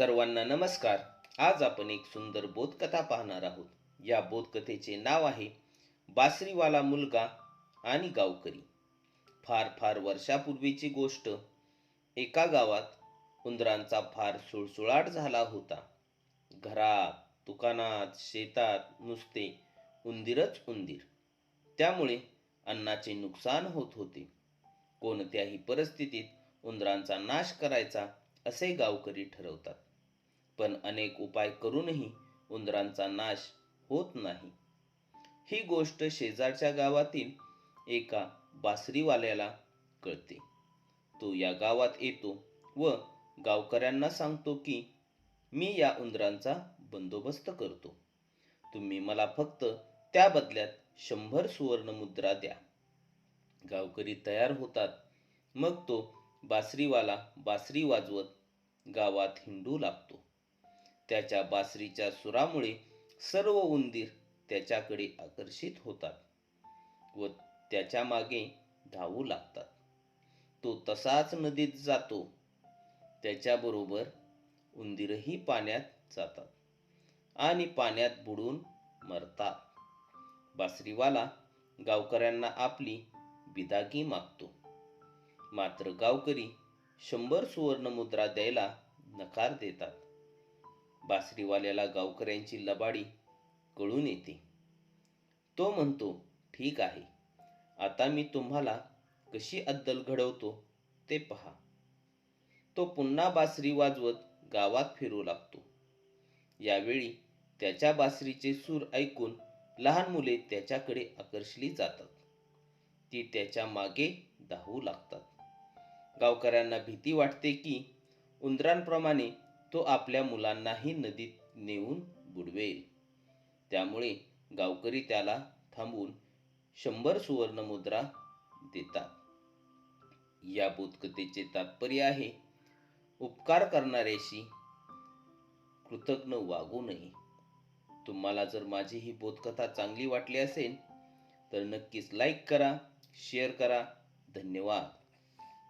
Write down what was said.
सर्वांना नमस्कार. आज आपण एक सुंदर बोधकथा पाहणार आहोत. या बोधकथेचे नाव आहे बासरीवाला मुलगा आणि गावकरी. फार फार वर्षापूर्वीची गोष्ट. एका गावात उंदरांचा फार सुळसुळाट झाला होता. घरात दुकानात शेतात नुसते उंदीरच उंदीर. त्यामुळे अन्नाचे नुकसान होत होते. कोणत्याही परिस्थितीत उंदरांचा नाश करायचा असे गावकरी ठरवतात. पण अनेक उपाय करूनही उंदरांचा नाश होत नाही. ही गोष्ट शेजारच्या गावातील एका बासरीवाल्याला कळते. तो या गावात येतो व गावकऱ्यांना सांगतो की मी या उंदरांचा बंदोबस्त करतो. तुम्ही मला फक्त त्या बदल्यात शंभर सुवर्ण मुद्रा द्या. गावकरी तयार होतात. मग तो बासरीवाला बासरी वाजवत गावात हिंडू लागतो. त्याच्या बासरीच्या सुरामुळे सर्व उंदीर त्याच्याकडे आकर्षित होतात व त्याच्यामागे धावू लागतात. तो तसाच नदीत जातो. त्याच्याबरोबर उंदीरही पाण्यात जातात आणि पाण्यात बुडून मरतात. बासरीवाला गावकऱ्यांना आपली बिदागी मागतो. मात्र गावकरी शंभर सुवर्ण मुद्रा द्यायला नकार देतात. बासरीवाल्याला गावकऱ्यांची लबाडी कळून येते. तो म्हणतो ठीक आहे. आता मी तुम्हाला कशी अद्दल घडवतो ते पहा. तो पुन्हा बासरी वाजवत गावात फिरू लागतो. यावेळी त्याच्या बासरीचे सूर ऐकून लहान मुले त्याच्याकडे आकर्षली जातात. ती त्याच्यामागे धावू लागतात. गावकऱ्यांना भीती वाटते की उंदरांप्रमाणे तो आपल्या मुलांनाही नदीत नेऊन बुडवेल. त्यामुळे गावकरी त्याला थांबून शंभर सुवर्णमुद्रा देतात. या बोधकथेचे तात्पर्य आहे उपकार करणाऱ्याशी कृतज्ञ वागू नये. तुम्हाला जर माझी ही बोधकथा चांगली वाटली असेल तर नक्कीच लाईक करा शेअर करा. धन्यवाद.